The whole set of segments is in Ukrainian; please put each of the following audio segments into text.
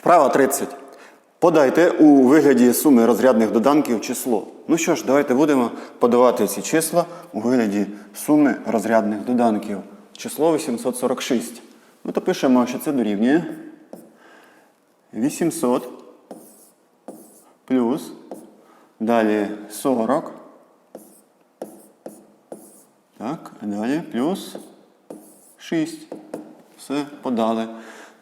Вправа 30. Подайте у вигляді суми розрядних доданків число. Ну що ж, давайте будемо подавати ці числа у вигляді суми розрядних доданків. Число 846. Ну то пишемо, що це дорівнює 800 плюс далі 40. Так, далі плюс 6. Все, подали.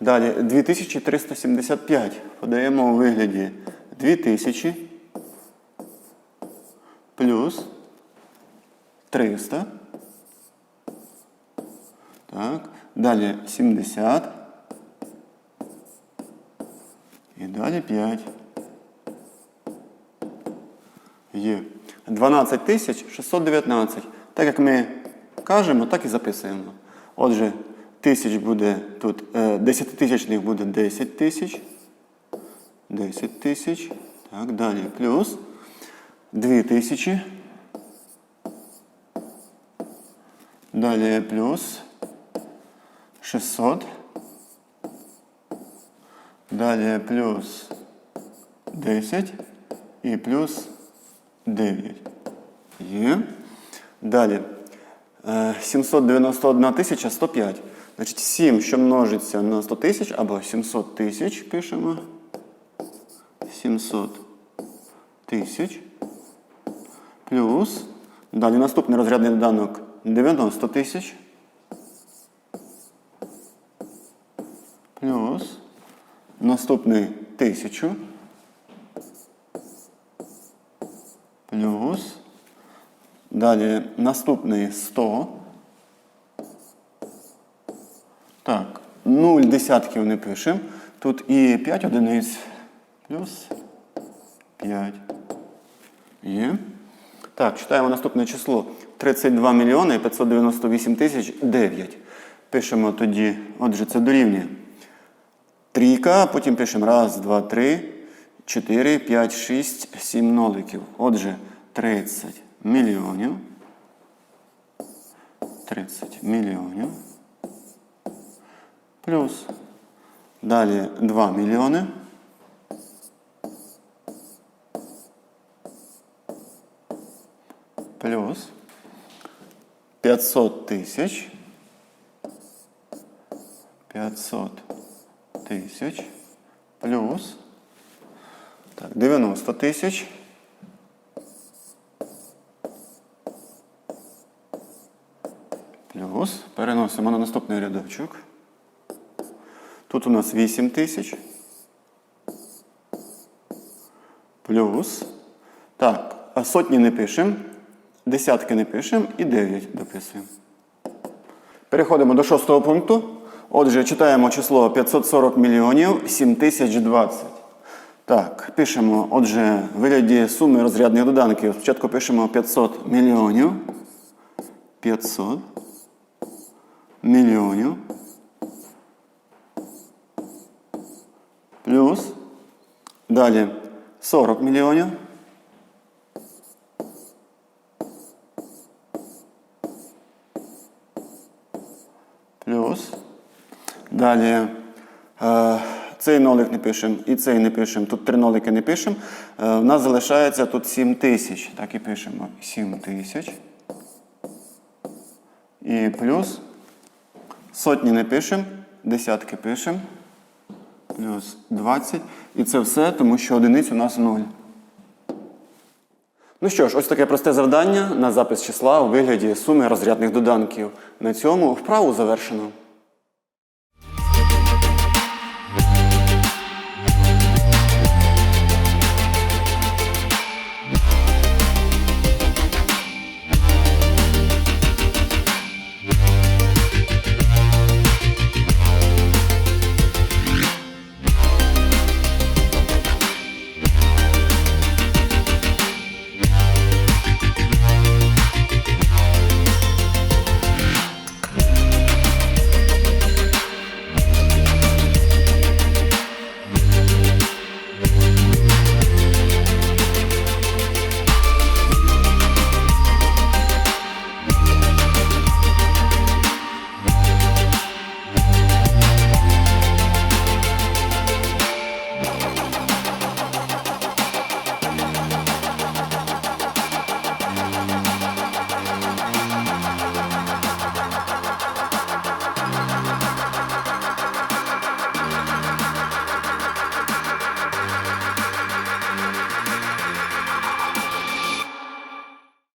Далі 2375. Подаємо у вигляді 2000 плюс 300. Так. Далі 70. І далі 5. Є. 12 тисяч 619. Так як ми кажемо, так і записуємо. Отже, тисяч буде тут, е, 10 тисячних буде 10 тисяч. 10 тисяч. Так, далі плюс 2 тисячі. Далі плюс 600. Далі плюс 10 і плюс 9. Є. Далі. Е, 791 тисяча 105. Значить, 7, що множиться на 100 тисяч, або 700 тисяч пишемо. 700 тисяч. Плюс. Далі наступний розрядний доданок 90 тисяч. Плюс. Наступний 1000. Плюс. Далі наступний 100. Так, 0 десятків не пишемо. Тут і 5 одиниць. Плюс 5. Є. Так, читаємо наступне число. 32 мільйони 598 тисяч 9. Пишемо тоді, отже, це дорівнює. Трійка, потім пишемо раз, два, три, чотири, п'ять, шість, сім ноликів. Отже, 30 мільйонів. 30 мільйонів. Плюс. Далі 2 мільйони. Плюс 500 тисяч. 500 тисяч. Плюс. Так, 90 тисяч. Плюс. Переносимо на наступний рядочок. Тут у нас 8 тисяч. Плюс. Так, а сотні не пишемо. Десятки не пишемо і 9 дописуємо. Переходимо до шостого пункту. Отже, читаємо число 540 мільйонів 7020. Так, пишемо, отже, в вигляді суми розрядних доданків. Спочатку пишемо 500 мільйонів. 500 мільйонів. Плюс. Далі 40 мільйонів. Плюс. Далі е, цей нолик не пишемо і цей не пишемо. Тут три нолики не пишемо. Е, у нас залишається тут 7 тисяч. Так і пишемо 7 тисяч. І плюс сотні не пишемо, десятки пишемо. Плюс 20. І це все, тому що одиниць у нас 0. Ну що ж, ось таке просте завдання на запис числа у вигляді суми розрядних доданків. На цьому вправу завершено.